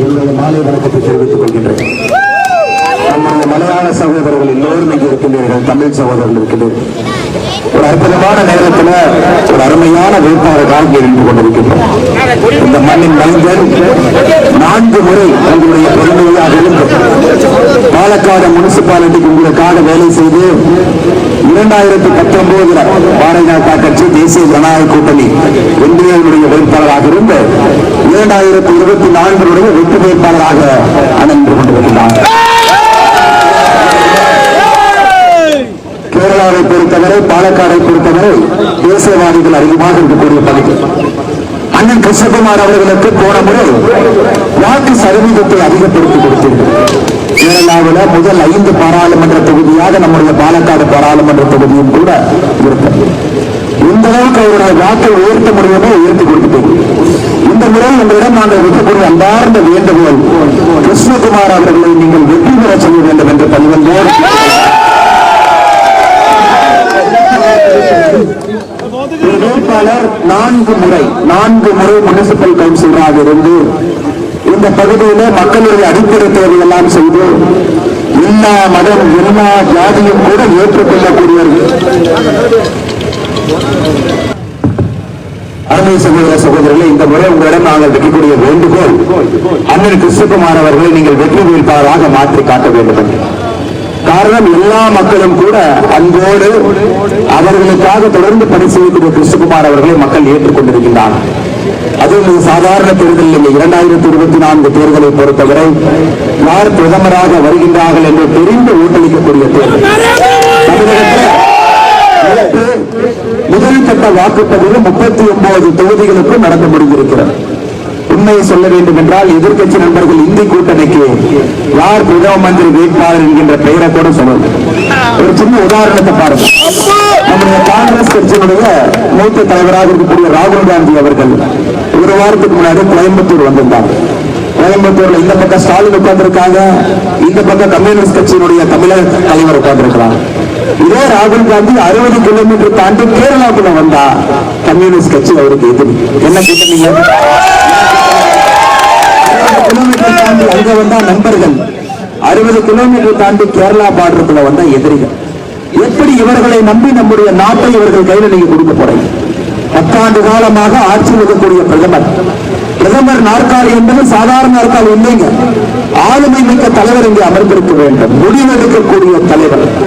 என்னுடைய மாலை வணக்கத்தை தெரிவித்துக் கொள்கின்றேன். நம்முடைய மலையாள சகோதரர்கள் எல்லோரும் இங்கே இருக்கின்றீர்கள் தமிழ் சகோதரர்கள் இருக்கின்றீர்கள் ஒரு அற்புதமான நேரத்தில் ஒரு அருமையான வேட்பாளர்கள் இங்கே நின்று கொண்டிருக்கின்றோம். இந்த மண்ணின் மனிதன் நான்கு முறை உங்களுடைய பெருமையாக இருந்து பாலக்காடு முனிசிபாலிட்டிக்கு உங்களுக்காக வேலை செய்து இரண்டாயிரத்தி பத்தொன்பதுல பாரதிய ஜனதா கட்சி தேசிய ஜனநாயக கூட்டணி இந்தியாவுடைய வேட்பாளராக இருந்து இரண்டாயிரத்தி இருபத்தி நான்குடைய வெற்றி வேட்பாளராக அணிந்து கொண்டிருக்கிறார். கேரளாவை பொறுத்தவரை பாலக்காடை பொறுத்தவரை தேசியவாதிகள் அதிகமாக இருக்கக்கூடிய பகுதி அண்ணன் கிருஷ்ணகுமார் அவர்களுக்கு போன முறை வாக்கு சதவீதத்தை அதிகப்படுத்தி கொடுத்தீர்கள் கேரளாவில் முதல் ஐந்து பாராளுமன்ற தொகுதியாக நம்முடைய பாலக்காடு பாராளுமன்ற தொகுதியும் கூட இருக்கிறது இந்த அளவுக்கு அவருடைய வாக்கை உயர்த்த முடியுமோ உயர்த்தி கொடுத்துட்டீங்க முறை உங்களிடம் நாங்கள் வைக்கக்கூடிய அன்பார்ந்த வேண்டுகோள். கிருஷ்ணகுமார் அவர்களை நீங்கள் வெற்றி பெற செய்ய வேண்டும் என்று பணிவந்தோர் வேட்பாளர் நான்கு முறை நான்கு முறை முனிசிபல் கவுன்சிலராக இருந்து இந்த பகுதியில மக்களுடைய அடிப்படை தேவையெல்லாம் செய்து எல்லா மதம் எல்லா ஜாதியும் கூட ஏற்றுக்கொள்ளக்கூடியவர்கள் அன்பு சகோதர சகோதரர்களே இந்த முறை உங்களிடம் நாங்கள் வைக்கக்கூடிய வேண்டுகோள் அண்ணன் கிருஷ்ணகுமார் அவர்களை நீங்கள் வெற்றி வேட்பாளராக மாற்றி காட்ட வேண்டும் காரணம் எல்லா மக்களும் கூட அன்போடு அவர்களுக்காக தொடர்ந்து பணி செய்யக்கூடிய கிருஷ்ணகுமார் அவர்களை மக்கள் ஏற்றுக்கொண்டிருக்கின்றனர் அதுவும் சாதாரண தேர்தல் இல்லை. இரண்டாயிரத்தி இருபத்தி நான்கு தேர்தலை பொறுத்தவரை யார் பிரதமராக வருகின்றார்கள் என்று தெரிந்து ஓட்டளிக்கக்கூடிய தேர்தல். வாக்குப்பதிவு முப்பத்தி ஒன்பது தொகுதிகளுக்கும் நடந்து முடிந்திருக்கிறது. உண்மையை சொல்ல வேண்டும் என்றால் எதிர்க்கட்சி நண்பர்கள் இந்தி கூட்டணிக்கு யார் பிரதம மந்திரி வேட்பாளர் என்கின்ற பெயரை கூட சொல்லணும் ஒரு சின்ன உதாரணத்தை பாருங்க நம்முடைய காங்கிரஸ் கட்சியினுடைய மூத்த தலைவராக இருக்கக்கூடிய ராகுல் காந்தி அவர்கள் ஒரு வாரத்துக்கு முன்னாடி கோயம்புத்தூர் வந்திருந்தார். கோயம்புத்தூர்ல இந்த பக்கம் ஸ்டாலின் உட்கார்ந்துருக்காங்க. இந்த பக்கம் கம்யூனிஸ்ட் கட்சியினுடைய தமிழக தலைவர் உட்கார்ந்திருக்கிறாங்க இதே ராகுல் காந்தி அறுபது கிலோமீட்டர் தாண்டி கேரளாக்குள்ள வந்தா கம்யூனிஸ்ட் கட்சி அவருக்கு எதிரி. என்ன கேட்டீங்க? அறுபது கிலோமீட்டர் தாண்டி அங்க வந்தா நண்பர்கள். அறுபது கிலோமீட்டர் தாண்டி கேரளா பார்டருக்குள்ள வந்தா எதிரிகள். எப்படி இவர்களை நம்பி நம்முடைய நாட்டை இவர்கள் கையில நீங்க கொடுக்க போறீங்க? பத்தாண்டு காலமாக ஆட்சி இருக்கக்கூடிய பிரதமர் பிரதமர் நாற்காலி என்பது சாதாரண நாற்காலி இல்லைங்க. ஆளுமை மிக்க தலைவர் இங்கே அமர்ந்திருக்க வேண்டும். முடிவெடுக்கக்கூடிய தலைவர்.